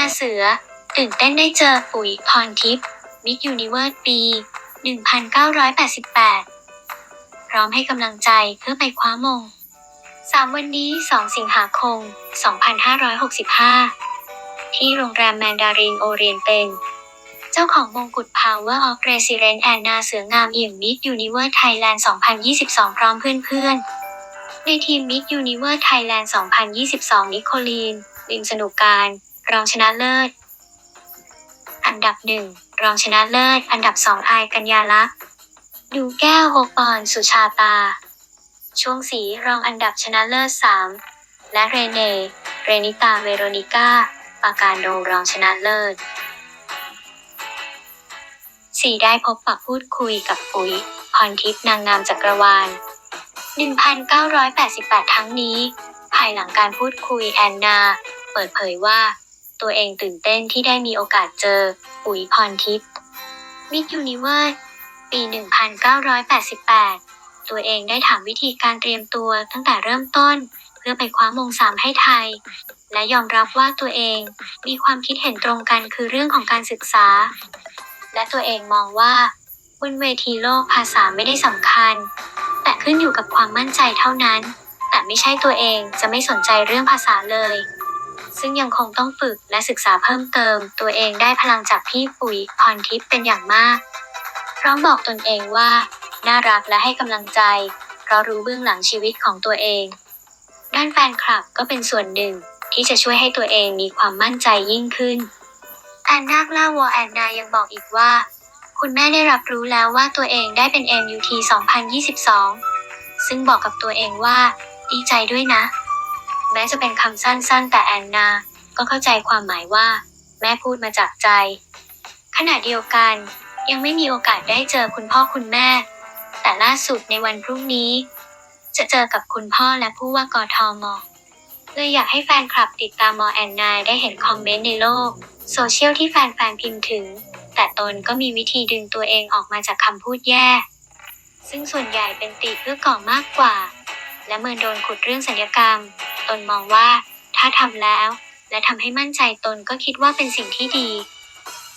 นาเสือ ตื่นเต้นได้เจอปุ๋ยพรทิพย์มิกยูนิเวิร์สปี 1988 พร้อมให้กำลังใจเพื่อไปคว้ามง 3 วันนี้ 2 สิงหาคม 2565 ที่โรงแรมแมนดารินโอเรียนเป็น เจ้าของมงกุฎ Power of Resident แอนนาเสืองามเอี่ยมมิ s ยูนิเว r ร์ Thailand 2022 พร้อมเพื่อนๆในทีมมิ s ยูนิเว r ร์ Thailand 2022 นิโคลีนลิมสนุกการ รองชนะเลิศ อันดับหนึ่งรองชนะเลิศ อันดับสองอายกัญญาลักษณ์ดูแก้วโฮปอนสุชาตา ช่วงสีรองอันดับชนะเลิศสามและเรเน เรนิตาเวโรนิก้า ปาการโดรองชนะเลิศสี่ได้พบปะพูดคุยกับปุ๋ย พรทิพย์นางงามจักรวาล 1988 ทั้งนี้ ภายหลังการพูดคุยแอนนา เปิดเผยว่า ตัวเองตื่นเต้นที่ได้มีโอกาสเจอ ปุ๋ยพรทิพย์มิสยูนิเวิร์ปี 1988 ตัวเองได้ถามวิธีการเตรียมตัวตั้งแต่เริ่มต้น เพื่อไปคว้ามงสามให้ไทย และยอมรับว่าตัวเองมีความคิดเห็นตรงกันคือเรื่องของการศึกษา และตัวเองมองว่าบนเวทีโลกภาษาไม่ได้สำคัญ แต่ขึ้นอยู่กับความมั่นใจเท่านั้น แต่ไม่ใช่ตัวเองจะไม่สนใจเรื่องภาษาเลย ซึ่งยังคงต้องฝึกและศึกษาเพิ่มเติม ตัวเองได้พลังจากพี่ปุ๋ยพรทิพย์เป็นอย่างมาก พร้อมบอกตนเองว่า น่ารักและให้กำลังใจ เพราะรู้เบื้องหลังชีวิตของตัวเอง ด้านแฟนคลับก็เป็นส่วนหนึ่งที่จะช่วยให้ตัวเองมีความมั่นใจยิ่งขึ้นแอนนาคล่าวอแอนนายังบอกอีกว่า คุณแม่ได้รับรู้แล้วว่าตัวเองได้เป็น MUT 2022 ซึ่งบอกกับตัวเองว่า ดีใจด้วยนะ แม้จะเป็นคำสั้นๆ แต่แอนนา ก็เข้าใจความหมายว่า แม่พูดมาจากใจ ขณะเดียวกัน ยังไม่มีโอกาสได้เจอคุณพ่อคุณแม่ แต่ล่าสุดในวันพรุ่งนี้ จะเจอกับคุณพ่อและผู้ว่ากทมเลยอยากให้แฟนคลับติดตามมอแอนนาได้เห็นคอมเมนต์ในโลก โซเชียลที่แฟนๆพิมพ์ถึง แต่ตนก็มีวิธีดึงตัวเองออกมาจากคำพูดแย่ ซึ่งส่วนใหญ่เป็นติเพื่อก่อมากกว่า และเมื่อโดนขุดเรื่องสัญญกรรม ตนมองว่า ถ้าทำแล้ว และทำให้มั่นใจตนก็คิดว่าเป็นสิ่งที่ดี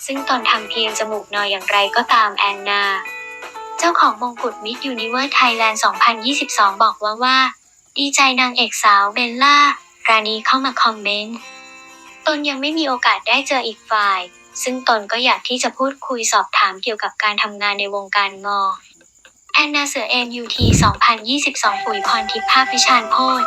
ซึ่งตนทำเพียงจมูกนอยอย่างไรก็ตามแอนนา เจ้าของมงกุฎมิ s ยูนิเว r ร์ Thailand 2022 บอกว่าว่า ดีใจนางเอกสาวเบลล่ารานีเข้ามาคอมเมนต์ ตนยังไม่มีโอกาสได้เจออีกฝ่าย ซึ่งตนก็อยากที่จะพูดคุยสอบถามเกี่ยวกับการทำงานในวงการงอแอนนาเสือ MUT 2022 ปุ๋ยพรทิพย์ภาพวิชาญโพธ